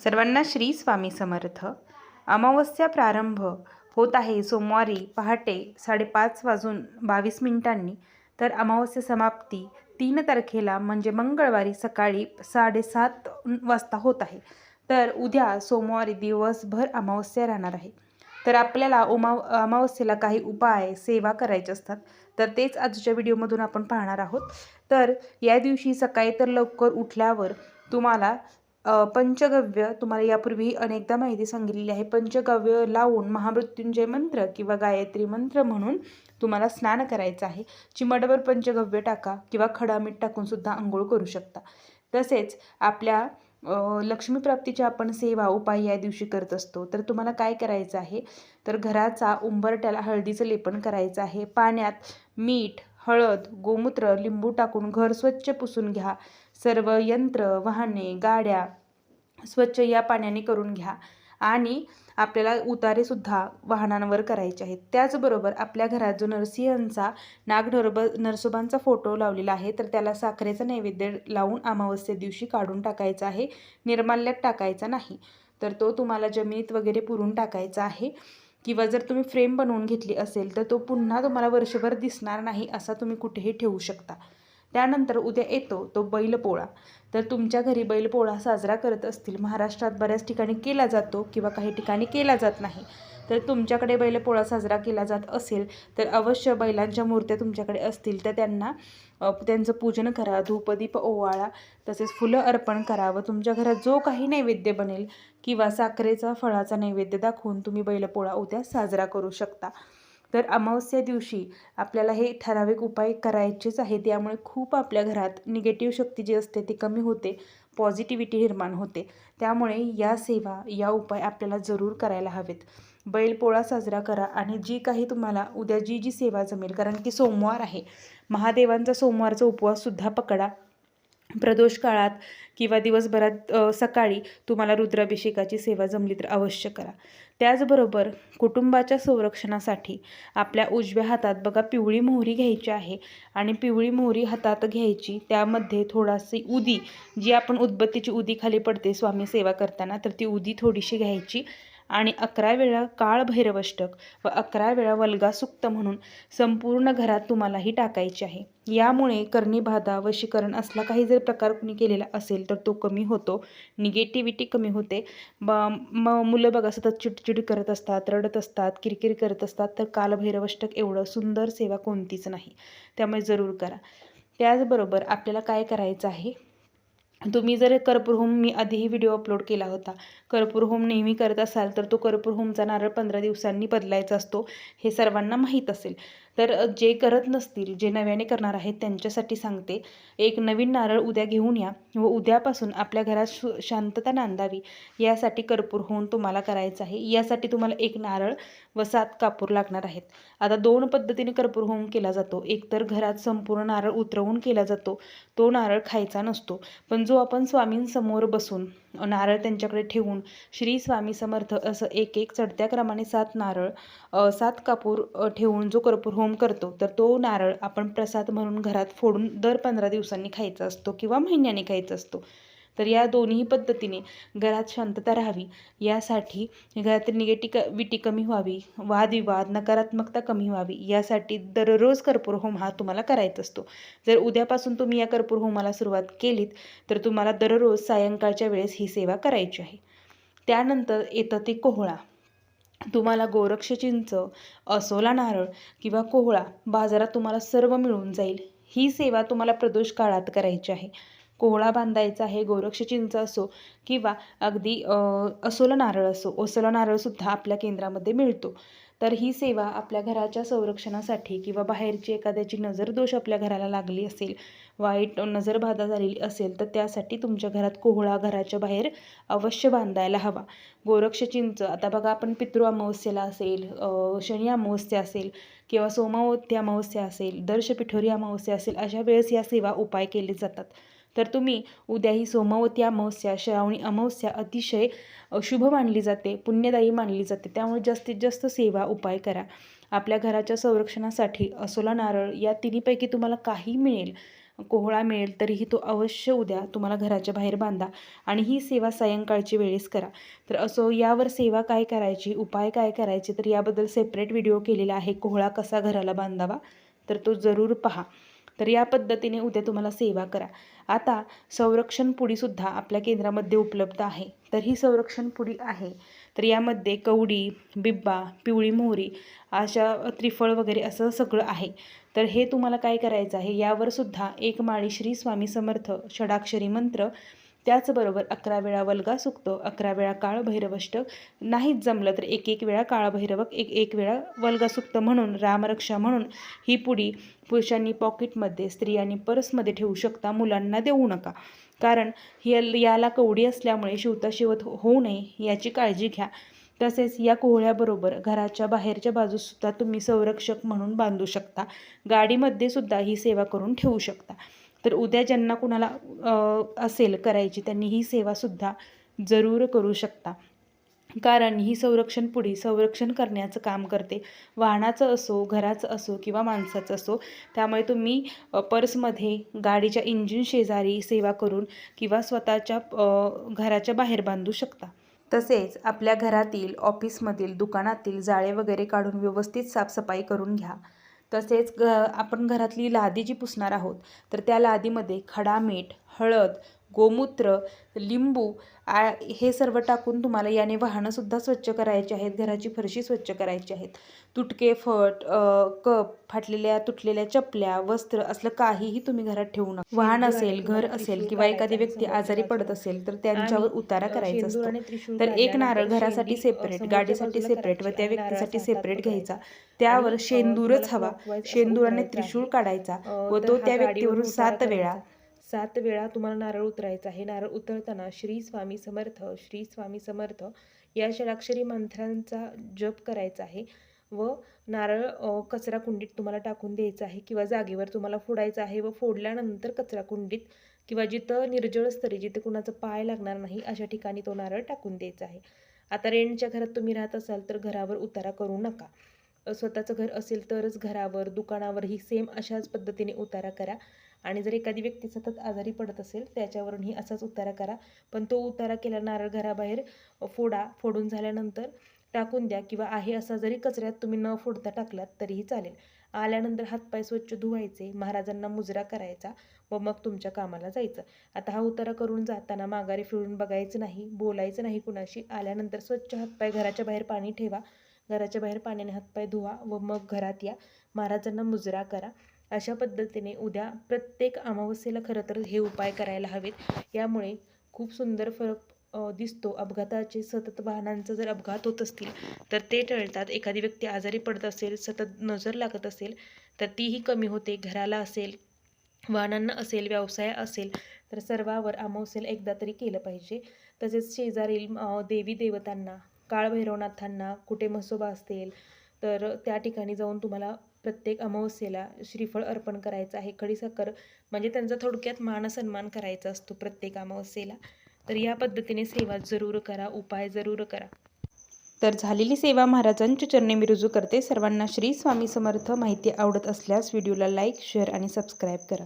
सर्वांना श्री स्वामी समर्थ. अमावस्या प्रारंभ होत आहे. सोमवारी पहाटे साडेपाच वाजून बावीस मिनिटांनी. तर अमावस्या समाप्ती तीन तारखेला म्हणजे मंगळवारी सकाळी साडेसात वाजता होत आहे. तर उद्या सोमवारी दिवसभर अमावस्या राहणार आहे. तर आपल्याला उमा अमावस्येला काही उपाय सेवा करायचे असतात. तर तेच आजच्या व्हिडिओमधून आपण पाहणार आहोत. तर या दिवशी सकाळी तर लवकर उठल्यावर तुम्हाला पंचगव्य तुम्हाला यापूर्वी अनेकदा माहिती सांगितलेली आहे. पंचगव्य लावून महामृत्युंजय मंत्र किंवा गायत्री मंत्र म्हणून तुम्हाला स्नान करायचं आहे. चिमटभर पंचगव्य टाका किंवा खडा मीठ टाकूनसुद्धा आंघोळ करू शकता. तसेच आपल्या लक्ष्मीप्राप्तीच्या आपण सेवा उपाय या दिवशी करत असतो. तर तुम्हाला काय करायचं आहे? तर घराचा उंबरट्याला हळदीचं लेपन करायचं आहे. पाण्यात मीठ हळद गोमूत्र लिंबू टाकून घर स्वच्छ पुसून घ्या. सर्व यंत्र वाहने गाड्या स्वच्छ या पाण्याने करून घ्या. आणि आपल्याला उतारेसुद्धा वाहनांवर करायचे आहेत. त्याचबरोबर आपल्या घरात जो नरसिंहांचा नाग नरब नरसोबांचा फोटो लावलेला आहे तर त्याला साखरेचा नैवेद्य लावून अमावस्ये दिवशी काढून टाकायचा आहे. निर्माल्यात टाकायचा नाही. तर तो तुम्हाला जमिनीत वगैरे पुरून टाकायचा आहे. किंवा जर तुम्ही फ्रेम बनवून घेतली असेल तर तो पुन्हा तुम्हाला वर्षभर दिसणार नाही असा तुम्ही कुठेही ठेवू शकता. त्यानंतर उद्या येतो तो बैलपोळा. तर तुमच्या घरी बैलपोळा साजरा करत असतील. महाराष्ट्रात बऱ्याच ठिकाणी केला जातो किंवा काही ठिकाणी केला जात नाही. तर तुमच्याकडे बैलपोळा साजरा केला जात असेल तर अवश्य बैलांच्या मूर्त्या तुमच्याकडे असतील. तर त्यांना त्यांचं पूजन करा. धूपदीप ओवाळा तसेच फुलं अर्पण करा व तुमच्या घरात जो काही नैवेद्य बनेल किंवा साखरेचा फळाचा नैवेद्य दाखवून तुम्ही बैलपोळा उद्या साजरा करू शकता. तर अमावस्या दिवशी आपल्याला हे ठराविक उपाय करायचेच आहेत. यामुळे खूप आपल्या घरात निगेटिव्ह शक्ती जी असते ती कमी होते पॉझिटिव्हिटी निर्माण होते. त्यामुळे या सेवा या उपाय आपल्याला जरूर करायला हवेत. बैलपोळा साजरा करा आणि जी काही तुम्हाला उद्या जी जी सेवा जमेल कारण की सोमवार आहे. महादेवांचा सोमवारचा उपवाससुद्धा पकडा. प्रदोष काळात किंवा दिवसभरात सकाळी तुम्हाला रुद्राभिषेकाची सेवा जमली तर अवश्य करा. त्याचबरोबर कुटुंबाच्या संरक्षणासाठी आपल्या उजव्या हातात बघा पिवळी मोहरी घ्यायची आहे आणि पिवळी मोहरी हातात घ्यायची त्यामध्ये थोडासी उदी जी आपण उदबत्तीची उदी खाली पडते स्वामी सेवा करताना तर ती उदी थोडीशी घ्यायची आणि अकरा वेळा काळभैरवष्टक व अकरा वेळा वल्गासुक्त म्हणून संपूर्ण घरात तुम्हालाही टाकायची आहे. यामुळे कर्णीबाधा वशीकरण असला काही जर प्रकार कुणी केलेला असेल तर तो कमी होतो. निगेटिव्हिटी कमी होते. ब म मुलं बघा सतत चिडचिड करत असतात रडत असतात किरकिर करत असतात तर कालभैरवष्टक एवढं सुंदर सेवा कोणतीच नाही. त्यामुळे जरूर करा. त्याचबरोबर आपल्याला काय करायचं आहे? तुम्ही जर कर्पूर होम मी आधीही व्हिडिओ अपलोड केला होता. कर्पूर होम नेहमी करत असाल तर तो कर्पूर होमचा नारळ पंधरा दिवसांनी बदलायचा असतो हे सर्वांना माहीत असेल. तर जे करत नसतील जे नव्याने करणार आहेत त्यांच्यासाठी सांगते. एक नवीन नारळ उद्या घेऊन या व उद्यापासून आपल्या घरात शु शांतता नांदावी. यासाठी कर्पूर होऊन तुम्हाला करायचं आहे. यासाठी तुम्हाला एक नारळ व सात कापूर लागणार आहेत. आता दोन पद्धतीने कर्पूर होम केला जातो. एकतर घरात संपूर्ण नारळ उतरवून केला जातो. तो नारळ खायचा नसतो. पण जो आपण स्वामींसमोर बसून नारळ त्यांच्याकडे ठेवून श्री स्वामी समर्थ असं एक एक चढत्या क्रमाने सात नारळ सात कापूर ठेवून जो कर्पूर होम करतो तर तो नारळ आपण प्रसाद म्हणून घरात फोडून दर पंधरा दिवसांनी खायचा असतो किंवा महिन्याने खायचा असतो. तर या दोन्ही पद्धतीने घरात शांतता राहावी. यासाठी घरातील निगेटिव्हिटी कमी व्हावी. वादविवाद नकारात्मकता कमी व्हावी. यासाठी दररोज कर्पूर होम हा तुम्हाला करायचा असतो. जर उद्यापासून तुम्ही या कर्पूर होमाला सुरुवात केलीत तर तुम्हाला दररोज सायंकाळच्या वेळेस ही सेवा करायची आहे. त्यानंतर येतं ते कोहळा. तुम्हाला गोरक्ष चिंच असोला नारळ किंवा कोहळा बाजारात तुम्हाला सर्व मिळून जाईल. ही सेवा तुम्हाला प्रदोष काळात करायची आहे. कोहळा बांधायचा आहे गोरक्ष चिंच असो किंवा अगदी असोलं नारळ असो ओसलं नारळसुद्धा आपल्या केंद्रामध्ये मिळतो. तर ही सेवा आपल्या घराच्या संरक्षणासाठी किंवा बाहेरची एखाद्याची नजर दोष आपल्या घराला लागली असेल वाईट नजरबाधा झालेली असेल तर त्यासाठी तुमच्या घरात कोहळा घराच्या बाहेर अवश्य बांधायला हवा. गोरक्ष चिंच आता बघा आपण पितृ अमावस्येला असेल शनी अमावस्या असेल किंवा सोमावती अमावस्या असेल दर्श पिठोरी अमावस्या असेल अशा वेळेस या सेवा उपाय केले जातात. तर तुम्ही उद्या ही सोमवती अमावस्या श्रावणी अमावस्या अतिशय शुभ मानली जाते पुण्यदायी मानली जाते. त्यामुळे जास्तीत जास्त सेवा उपाय करा. आपल्या घराच्या संरक्षणासाठी असोला नारळ या तिन्हीपैकी तुम्हाला काही मिळेल. कोहळा मिळेल तरीही तो अवश्य उद्या तुम्हाला घराच्या बाहेर बांधा आणि ही सेवा सायंकाळची वेळेस करा. तर असो यावर सेवा काय करायची उपाय काय करायचे तर याबद्दल सेपरेट व्हिडिओ केलेला आहे. कोहळा कसा घराला बांधावा? तर तो जरूर पहा. तर या पद्धतीने उद्या तुम्हाला सेवा करा. आता संरक्षण पुडीसुद्धा आपल्या केंद्रामध्ये उपलब्ध आहे. तर ही संरक्षण पुडी आहे. तर यामध्ये कवडी बिब्बा पिवळी मोहरी अशा त्रिफळ वगैरे असं सगळं आहे. तर हे तुम्हाला काय करायचं आहे? यावरसुद्धा एक माळी श्री स्वामी समर्थ षडाक्षरी मंत्र त्याचबरोबर अकरा वेळा वल्गा सुक्त अकरा वेळा काळभैरवष्ट नाहीच जमलं तर एक एक वेळा काळभैरवक एक एक वेळा वल्गा सुक्त म्हणून रामरक्षा म्हणून ही पुडी पुरुषांनी पॉकेटमध्ये स्त्रियांनी पर्समध्ये ठेवू शकता मुलांना देऊ नका. कारण ही याला कवडी असल्यामुळे शिवता शिवत हो- होऊ नये याची काळजी घ्या. तसेच या कोहळ्याबरोबर घराच्या बाहेरच्या बाजूसुद्धा तुम्ही संरक्षक म्हणून बांधू शकता. गाडीमध्ये सुद्धा ही सेवा करून ठेवू शकता. तर उद्या ज्यांना कुणाला असेल करायची त्यांनी ही सेवासुद्धा जरूर करू शकता. कारण ही संरक्षण पुढी संरक्षण करण्याचं काम करते. वाहनाचं असो घराचं असो किंवा माणसाचं असो त्यामुळे तुम्ही पर्समध्ये गाडीच्या इंजिन शेजारी सेवा करून किंवा स्वतःच्या घराच्या बाहेर बांधू शकता. तसेच आपल्या घरातील ऑफिसमधील दुकानातील जाळे वगैरे काढून व्यवस्थित साफसफाई करून घ्या. तसेच ग आपण घरातली लादी जी पुसणार आहोत तर त्या लादीमध्ये खडा मीठ हळद गोमूत्र लिंबू आ हे सर्व टाकून तुम्हाला याने वाहनंसुद्धा स्वच्छ करायचे आहेत घराची फरशी स्वच्छ करायची आहेत. तुटके फट कप फाटलेल्या तुटलेल्या चपल्या वस्त्र असलं काहीही तुम्ही घरात ठेवू नका. वाहन असेल घर असेल किंवा एखादी व्यक्ती आजारी पडत असेल तर त्यांच्यावर उतारा करायचा असतो. तर एक नारळ घरासाठी सेपरेट गाडीसाठी सेपरेट व त्या व्यक्तीसाठी सेपरेट घ्यायचा. त्यावर शेंदूरच हवा. शेंदूराने त्रिशूळ काढायचा व तो त्या व्यक्तीवरून सात वेळा सात वेळा तुम्हाला नारळ उतरायचा आहे. नारळ उतरताना श्री स्वामी समर्थ श्री स्वामी समर्थ या षडाक्षरी मंत्रांचा जप करायचा आहे व नारळ कचरा कुंडीत तुम्हाला टाकून द्यायचं आहे किंवा जागेवर तुम्हाला फोडायचं आहे व फोडल्यानंतर कचरा कुंडीत किंवा जिथं निर्जळ स्तरी जिथे कुणाचं पाय लागणार नाही अशा ठिकाणी तो नारळ टाकून द्यायचा आहे. आता रेंटच्या घरात तुम्ही राहत असाल तर घरावर उतारा करू नका. स्वतःचं घर असेल तरच घरावर दुकानावर ही सेम अशाच पद्धतीने उतारा करा. आणि जर एखादी व्यक्ती सतत आजारी पडत असेल त्याच्यावरूनही असाच उतारा करा. पण तो उतारा केला नारळ घराबाहेर फोडा फोडून झाल्यानंतर टाकून द्या किंवा आहे असा जरी कचऱ्यात तुम्ही न फोडता टाकलात तरीही चालेल. आल्यानंतर हातपाय स्वच्छ धुवायचे महाराजांना मुजरा करायचा व मग तुमच्या कामाला जायचं. आता हा उतारा करून जाताना माघारी फिरून बघायचं नाही बोलायचं नाही कुणाशी. आल्यानंतर स्वच्छ हातपाय घराच्या बाहेर पाणी ठेवा. घराच्या बाहेर पाण्याने हातपाय धुवा व मग घरात या. महाराजांना मुजरा करा. अशा पद्धतीने उद्या प्रत्येक अमावस्येला खरं तर हे उपाय करायला हवेत. यामुळे खूप सुंदर फरक दिसतो. अपघाताचे सतत वाहनांचा जर अपघात होत असतील तर ते टळतात. एखादी व्यक्ती आजारी पडत असेल सतत नजर लागत असेल तर तीही कमी होते. घराला असेल वाहनांना असेल व्यवसाय असेल तर सर्वावर अमावस्येला एकदा तरी केलं पाहिजे. तसेच शेजारील देवी देवतांना काळभैरवनाथांना कुठे म्हसोबा असतील तर त्या ठिकाणी जाऊन तुम्हाला प्रत्येक अमावस्येला श्रीफळ अर्पण करायचं आहे. खडीसाखर म्हणजे त्यांचा थोडक्यात मानसन्मान करायचा असतो प्रत्येक अमावस्येला. तर या पद्धतीने सेवा जरूर करा उपाय जरूर करा. तर झालेली सेवा महाराजांच्या चरणी मी रुजू करते. सर्वांना श्री स्वामी समर्थ माहिती आवडत असल्यास व्हिडिओला लाईक शेअर आणि सबस्क्राईब करा.